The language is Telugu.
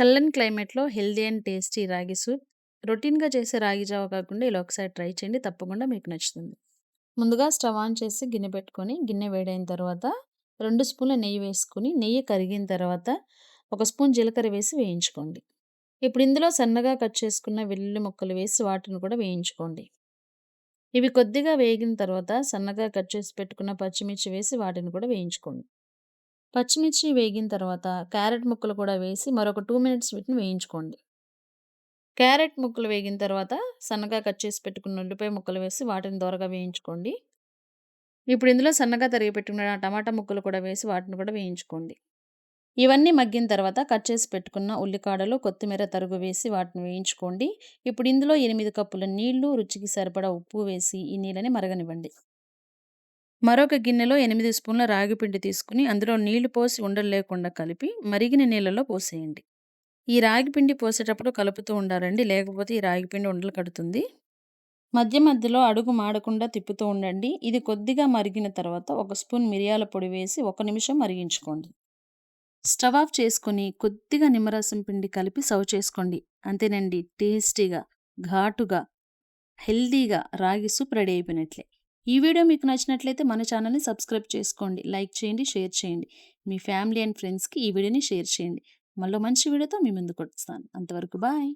చల్లని క్లైమేట్‌లో healthy and tasty ragi soup. రొటీన్‌గా చేసే రాగి జావ కాకుండా ఇలా ఒకసారి ట్రై చేయండి. తప్పకుండా మీకు నచ్చుతుంది. ముందుగా స్టవ్ ఆన్ చేసి గిన్నె పెట్టుకొని, గిన్నె వేడైన తర్వాత రెండు స్పూన్ల నెయ్యి వేసుకుని నెయ్యి కరిగిన తర్వాత ఒక స్పూన్ జీలకర్ర వేసి వేయించుకోండి. ఇప్పుడు ఇందులో సన్నగా కట్ చేసుకున్న వెల్లుల్లి ముక్కలు వేసి వాటిని కూడా వేయించుకోండి. ఇవి కొద్దిగా వేగిన తర్వాత సన్నగా కట్ చేసి పెట్టుకున్న పచ్చిమిర్చి వేసి వాటిని కూడా వేయించుకోండి. పచ్చిమిర్చి వేగిన తర్వాత క్యారెట్ ముక్కలు కూడా వేసి మరొక టూ మినిట్స్ వీటిని వేయించుకోండి. క్యారెట్ ముక్కలు వేగిన తర్వాత సన్నగా కట్ చేసి పెట్టుకున్న ఉల్లిపాయ ముక్కలు వేసి వాటిని దోరగా వేయించుకోండి. ఇప్పుడు ఇందులో సన్నగా తరిగి పెట్టుకున్న టమాటా ముక్కలు కూడా వేసి వాటిని కూడా వేయించుకోండి. ఇవన్నీ మగ్గిన తర్వాత కట్ చేసి పెట్టుకున్న ఉల్లికాడలు, కొత్తిమీర తరుగు వేసి వాటిని వేయించుకోండి. ఇప్పుడు ఇందులో ఎనిమిది కప్పుల నీళ్ళు, రుచికి సరిపడా ఉప్పు వేసి ఈ నీళ్ళని మరగనివ్వండి. మరొక గిన్నెలో ఎనిమిది స్పూన్ల రాగి పిండి తీసుకుని అందులో నీళ్ళు పోసి ఉండలు లేకుండా కలిపి మరిగిన నీళ్ళలో పోసేయండి. ఈ రాగి పిండి పోసేటప్పుడు కలుపుతూ ఉండాలండి. లేకపోతే ఈ రాగి పిండి ఉండలు కడుతుంది. మధ్య మధ్యలో అడుగు మాడకుండా తిప్పుతూ ఉండండి. ఇది కొద్దిగా మరిగిన తర్వాత ఒక స్పూన్ మిరియాల పొడి వేసి ఒక నిమిషం మరిగించుకోండి. స్టవ్ ఆఫ్ చేసుకొని కొద్దిగా నిమ్మరసం పిండి కలిపి సర్వ్ చేసుకోండి. అంతేనండి టేస్టీగా, ఘాటుగా, హెల్దీగా రాగి సూప్ రెడీ అయిపోయినట్లే. ఈ వీడియో మీకు నచ్చినట్లయితే మన ఛానల్‌ని సబ్స్క్రైబ్ చేసుకోండి. లైక్ చేయండి, షేర్ చేయండి. మీ ఫ్యామిలీ అండ్ ఫ్రెండ్స్‌కి ఈ వీడియోని షేర్ చేయండి. మళ్ళీ మంచి వీడియోతో మీ ముందుకొస్తాను. అంతవరకు బాయ్.